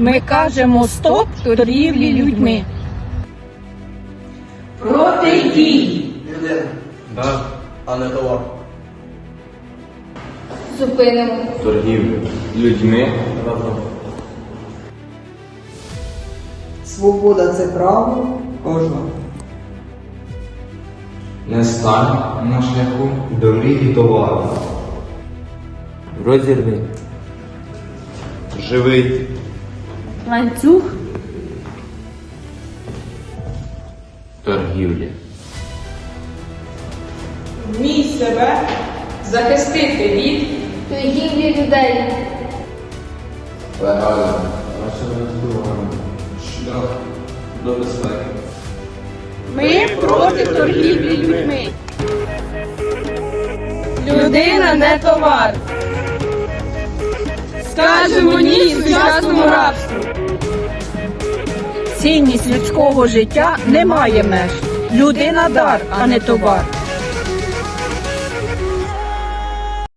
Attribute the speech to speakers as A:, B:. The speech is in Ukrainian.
A: Ми кажемо стоп торгівлі людьми. Проти дій.
B: Людина,
C: Да.
B: а не товар.
D: Зупинимо.
C: Торгівлю людьми разом.
B: Свобода це право кожного.
C: Не стань на шляху до мрії товару. Розірви. Живий.
D: Ланцюг.
C: Торгівля.
E: Вмій себе захистити від
D: Торгівлі людей.
C: Легально. Шлях до безпеки.
A: Ми проти торгівлі людьми. Людина не товар. Скажемо ні сучасному рабству. Цінність людського життя не має меж. Людина дар, а не товар.